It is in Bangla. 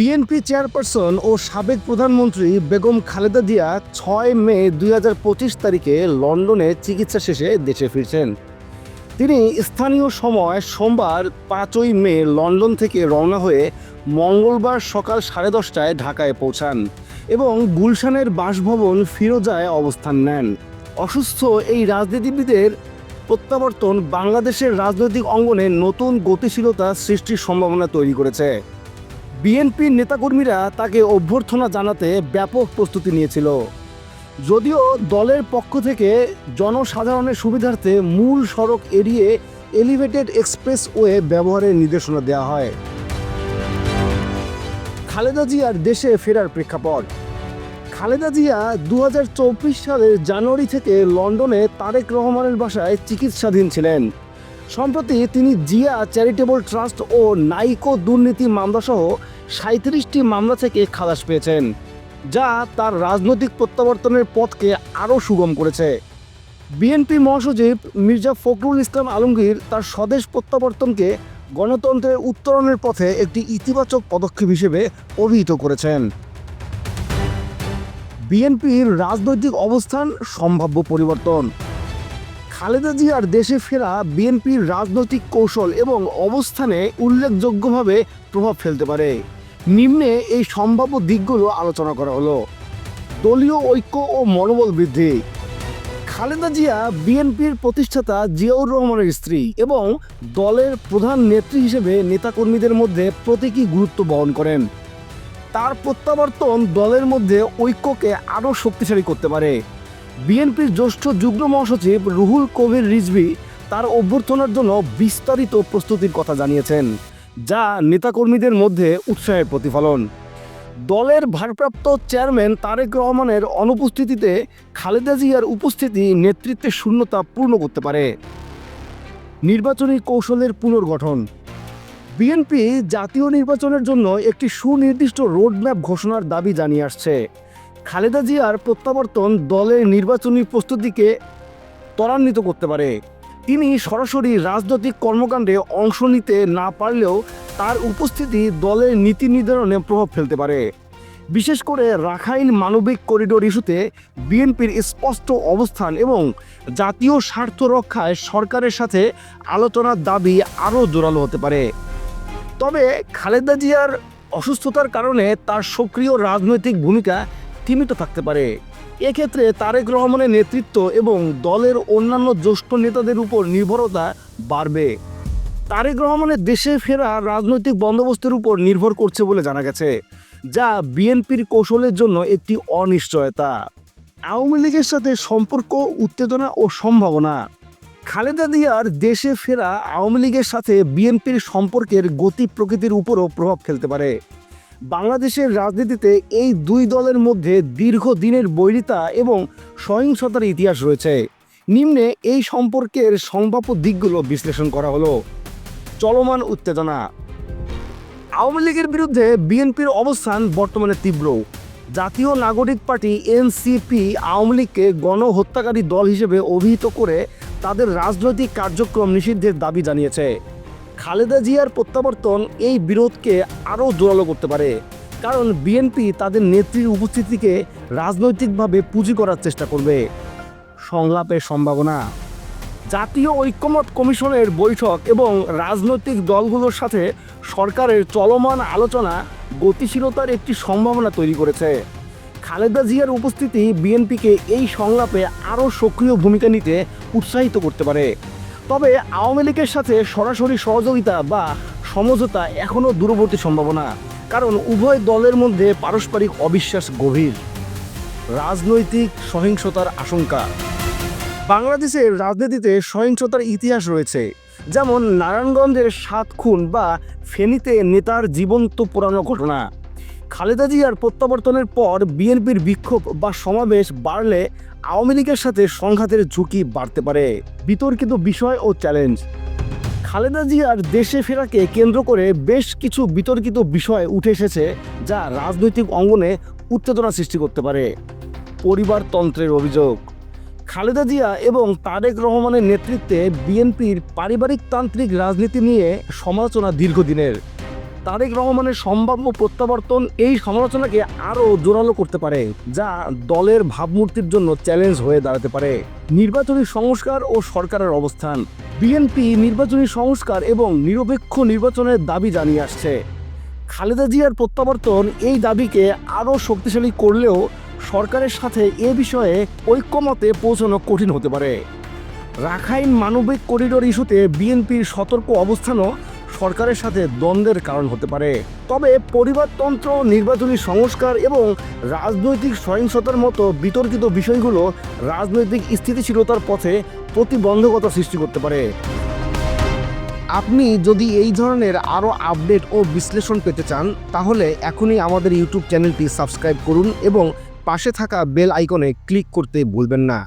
বিএনপি চেয়ারপারসন ও সাবেক প্রধানমন্ত্রী বেগম খালেদা জিয়া ছয় মে দুই হাজার পঁচিশ তারিখে লন্ডনে চিকিৎসা শেষে দেশে ফিরছেন। তিনি স্থানীয় সময় সোমবার পাঁচই মে লন্ডন থেকে রওনা হয়ে মঙ্গলবার সকাল সাড়ে দশটায় ঢাকায় পৌঁছান এবং গুলশানের বাসভবন ফিরোজায় অবস্থান নেন। অসুস্থ এই রাজনীতিবিদের প্রত্যাবর্তন বাংলাদেশের রাজনৈতিক অঙ্গনে নতুন গতিশীলতা সৃষ্টির সম্ভাবনা তৈরি করেছে। বিএনপির নেতাকর্মীরা তাকে অভ্যর্থনা জানাতে ব্যাপক প্রস্তুতি নিয়েছিল। যদিও দলের পক্ষ থেকে জনসাধারণের সুবিধার্থে মূল সড়ক এড়িয়ে এলিভেটেড এক্সপ্রেসওয়ে ব্যবহারের নির্দেশনা দেওয়া হয়। খালেদা জিয়ার দেশে ফেরার প্রেক্ষাপট। খালেদা জিয়া দু হাজার চব্বিশ সালের জানুয়ারি থেকে লন্ডনে তারেক রহমানের বাসায় চিকিৎসাধীন ছিলেন। সম্প্রতি তিনি জিয়া চ্যারিটেবল ট্রাস্ট ও নাইকো দুর্নীতি মামলাসহ সাঁত্রিশটি মামলা থেকে খালাস পেয়েছেন, যা তার রাজনৈতিক প্রত্যাবর্তনের পথকে আরও সুগম করেছে। বিএনপি মহাসচিব মির্জা ফখরুল ইসলাম আলমগীর তার স্বদেশ প্রত্যাবর্তনকে গণতন্ত্রের উত্তরণের পথে একটি ইতিবাচক পদক্ষেপ হিসেবে অভিহিত করেছেন। বিএনপির রাজনৈতিক অবস্থান সম্ভাব্য পরিবর্তন। খালেদা জিয়ার দেশে ফেরা বিএনপির রাজনৈতিক কৌশল এবং অবস্থানে উল্লেখযোগ্যভাবে প্রভাব ফেলতে পারে। নিম্নে এই সম্ভাব্য দিকগুলো আলোচনা করা হলো। দলীয় ঐক্য ও মনোবল বৃদ্ধি। খালেদা জিয়া বিএনপির প্রতিষ্ঠাতা জিয়াউর রহমানের স্ত্রী এবং দলের প্রধান নেত্রী হিসেবে নেতাকর্মীদের মধ্যে প্রতীকী গুরুত্ব বহন করেন। তার প্রত্যাবর্তন দলের মধ্যে ঐক্যকে আরও শক্তিশালী করতে পারে। বিএনপির জ্যেষ্ঠ যুগ্ম মহাসচিব রুহুল কবির রিজভি তার অভ্যর্থনার জন্য বিস্তারিত প্রস্তুতির কথা জানিয়েছেন, যা নেতাকর্মীদের মধ্যে উৎসাহের প্রতিফলন। দলের ভারপ্রাপ্ত চেয়ারম্যান তারেক রহমানের অনুপস্থিতিতে খালেদা জিয়ার উপস্থিতি নেতৃত্বের শূন্যতা পূর্ণ করতে পারে। নির্বাচনী কৌশলের পুনর্গঠন। বিএনপি জাতীয় নির্বাচনের জন্য একটি সুনির্দিষ্ট রোডম্যাপ ঘোষণার দাবি জানিয়ে আসছে। খালেদা জিয়ার প্রত্যাবর্তন দলের নির্বাচনী প্রস্তুতিকে ত্বরান্বিত করতে পারে। তিনি সরাসরি রাজনৈতিক কর্মকাণ্ডে অংশ নিতে না পারলেও তার উপস্থিতি দলের নীতি নির্ধারণে প্রভাব ফেলতে পারে। বিশেষ করে রাখাইন মানবিক করিডোর ইস্যুতে বিএনপির স্পষ্ট অবস্থান এবং জাতীয় স্বার্থ রক্ষায় সরকারের সাথে আলোচনার দাবি আরও জোরালো হতে পারে। তবে খালেদা জিয়ার অসুস্থতার কারণে তার সক্রিয় রাজনৈতিক ভূমিকা সীমিত থাকতে পারে। এক্ষেত্রে তারেক রহমানের নেতৃত্ব এবং দলের অন্যান্য জ্যেষ্ঠ নেতাদের উপর নির্ভরতা বাড়বে। তারেক রহমানের দেশে ফেরা রাজনৈতিক বন্দোবস্তের উপর নির্ভর করছে বলে জানা গেছে, যা বিএনপির কৌশলের জন্য একটি অনিশ্চয়তা। আওয়ামী লীগের সাথে সম্পর্ক, উত্তেজনা ও সম্ভাবনা। খালেদা জিয়ার দেশে ফেরা আওয়ামী লীগের সাথে বিএনপির সম্পর্কের গতি প্রকৃতির উপরও প্রভাব ফেলতে পারে। বাংলাদেশের রাজনীতিতে এই দুই দলের মধ্যে দীর্ঘদিনের বৈরিতা এবং সহিংসতার ইতিহাস রয়েছে। নিম্নে এই সম্পর্কের সম্ভাব্য দিকগুলো বিশ্লেষণ করা হলো। চলমান উত্তেজনা। আওয়ামী লীগের বিরুদ্ধে বিএনপির অবস্থান বর্তমানে তীব্র। জাতীয় নাগরিক পার্টি এনসিপি আওয়ামী লীগকে গণহত্যাকারী দল হিসেবে অভিহিত করে তাদের রাজনৈতিক কার্যক্রম নিষিদ্ধের দাবি জানিয়েছে। খালেদা জিয়ার প্রত্যাবর্তন এই বিরোধকে আরও জোরালো করতে পারে। কারণ বিএনপি তাদের নেত্রীর উপস্থিতিকে রাজনৈতিকভাবে পুঁজি করার চেষ্টা করবে। সংলাপের সম্ভাবনা। জাতীয় ঐক্যমত কমিশনের বৈঠক এবং রাজনৈতিক দলগুলোর সাথে সরকারের চলমান আলোচনা গতিশীলতার একটি সম্ভাবনা তৈরি করেছে। খালেদা জিয়ার উপস্থিতি বিএনপিকে এই সংলাপে আরও সক্রিয় ভূমিকা নিতে উৎসাহিত করতে পারে। তবে আওয়ামী লীগের সাথে সরাসরি সহযোগিতা বা সমঝোতা এখনও দূরবর্তী সম্ভাবনা। কারণ উভয় দলের মধ্যে পারস্পরিক অবিশ্বাস গভীর। রাজনৈতিক সহিংসতার আশঙ্কা। বাংলাদেশের রাজনীতিতে সহিংসতার ইতিহাস রয়েছে। যেমন নারায়ণগঞ্জের সাত খুন বা ফেনীতে নেতার জীবন্ত পোড়ানো ঘটনা। খালেদা জিয়ার প্রত্যাবর্তনের পর বিএনপির বিক্ষোভ বা সমাবেশ বাড়লে আওয়ামী লীগের সাথে সংঘাতের ঝুঁকি বাড়তে পারে। বিতর্কিত বিষয় ও চ্যালেঞ্জ। খালেদা জিয়ার দেশে ফেরাকে কেন্দ্র করে বেশ কিছু বিতর্কিত বিষয় উঠে এসেছে যা রাজনৈতিক অঙ্গনে উত্তেজনা সৃষ্টি করতে পারে। পরিবারতন্ত্রের অভিযোগ। খালেদা জিয়া এবং তারেক রহমানের নেতৃত্বে বিএনপির পারিবারিক তান্ত্রিক রাজনীতি নিয়ে সমালোচনা দীর্ঘদিনের। তারেক রহমানের সম্ভাব্য প্রত্যাবর্তন এই সমালোচনাকে আরও জোরালো করতে পারে, যা দলের ভাবমূর্তির জন্য চ্যালেঞ্জ হয়ে দাঁড়াতে পারে। নির্বাচনী সংস্কার ও সরকারের অবস্থান। বিএনপি নির্বাচনী সংস্কার এবং নিরপেক্ষ নির্বাচনের দাবি জানিয়ে আসছে। খালেদা জিয়ার প্রত্যাবর্তন এই দাবিকে আরও শক্তিশালী করলেও সরকারের সাথে এ বিষয়ে ঐক্যমতে পৌঁছানো কঠিন হতে পারে। রাখাইন মানবিক করিডোর ইস্যুতে বিএনপির সতর্ক অবস্থানও সরকারের সাথে দ্বন্দ্বের কারণ হতে পারে। তবে পরিবারতন্ত্র, নির্বাচনী সংস্কার এবং রাজনৈতিক সহিংসতার মতো বিতর্কিত বিষয়গুলো রাজনৈতিক স্থিতিশীলতার পথে প্রতিবন্ধকতা সৃষ্টি করতে পারে। আপনি যদি এই ধরনের আরও আপডেট ও বিশ্লেষণ পেতে চান, তাহলে এখনই আমাদের ইউটিউব চ্যানেলটি সাবস্ক্রাইব করুন এবং পাশে থাকা বেল আইকনে ক্লিক করতে ভুলবেন না।